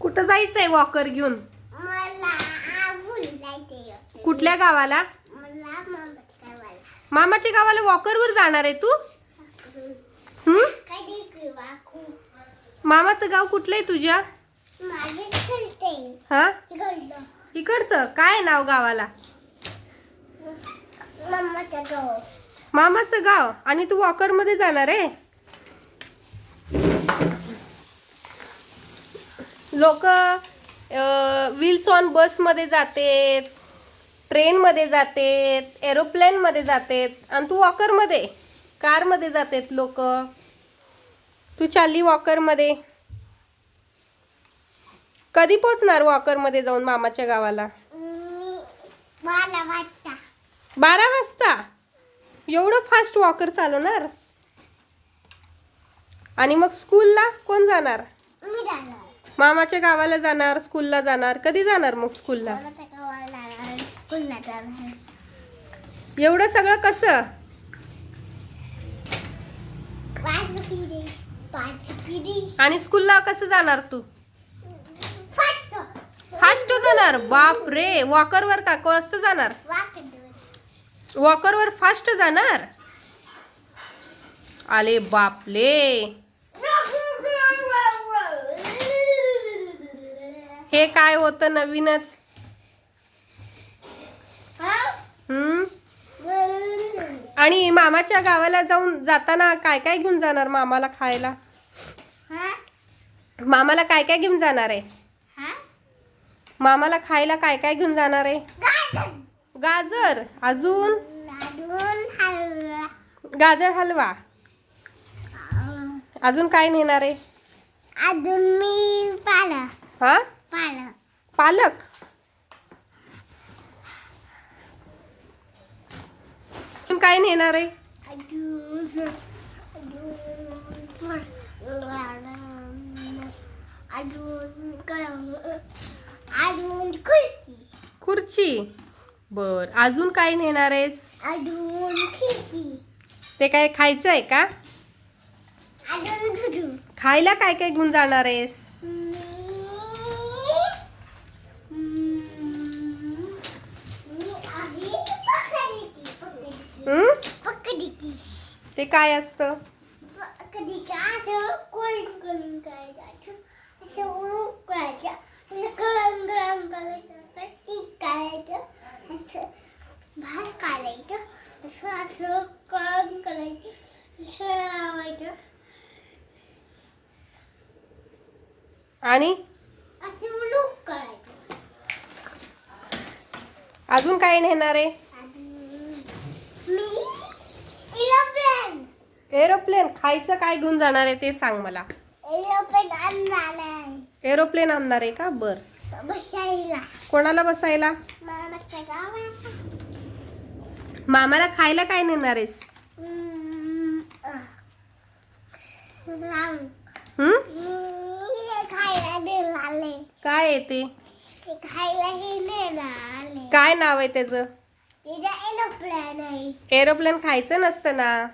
कुठं जायचंय वॉकर घेऊन? कुठल्या गावाला? मामाच्या गावाला वॉकरवर जाणार आहे तू? हम्म? खूप मामाचं गाव कुठलं आहे तुझ्या हा? इकडचं. काय नाव गावाला? मामाचं गाव. आणि तू वॉकरमध्ये जाणार आहे? लोक व्हील्स ऑन बसमध्ये जातेत ट्रेनमध्ये जातेत एरोप्लेनमध्ये जातेत. आणि तू वॉकरमध्ये कारमध्ये जातेत लोक. तू चालली वॉकरमध्ये कधी पोचणार वॉकरमध्ये जाऊन मामाच्या गावाला? मी मला वाटता. बारा वाजता? एवढं फास्ट वॉकर चालवणार? आणि मग स्कूलला कोण जाणार? मामाच्या गावाला जाणार स्कूलला जाणार कधी जाणार मग स्कूलला एवढं सगळं कसं? आणि स्कूलला कसं जाणार तू? फास्ट फास्ट जाणार? बाप रे वॉकरवर का? कसं जाणार? वॉकरवर फास्ट जाणार? आले बापले. हे काय होतं नवीनच? हम्म? आणि मामाच्या गावाला जाऊन जाताना काय काय घेऊन जाणार मामाला खायला? मामाला काय काय घेऊन जाणार आहे? मामाला खायला काय काय घेऊन जाणार आहे? गाजर अजून? गाजर हलवा. अजून काय नेणार आहे? अजून मी पाला हा? पाला पालक? अजून काय नेणार आहे? अजून अजून अजून खुर्ची खुर्ची बर अजून काय नेणार आहेस? अजून खिडकी ते काय खायचं आहे का? अजून खायला काय काय घेऊन जाणार आहेस? हं? ते काय असतं? कधी असं कोण करून करायचं. असं उडून करायचं. असं टीक करायचं. असं भात काढायचं. असं असं करायचं. असं लावायचं. आणि? असं उडून करायचं. अजून काय नेणार आहे? मी एरोप्लेन. एरोप्लेन. खायचं काय घेऊन जाणार आहे ते सांग मला. एरोप्लेन आणणार आहे. एरोप्लेन आणणार आहे का? बर. बसायला. कोणाला बसायला? मामाला खायला काय नेणार आहेस? हं? काय आहे ते? ते खायला नेलाले काय नाव आहे त्याचं? तिथे एरोप्लेन आहे. एरोप्लेन खायचं नसतं ना.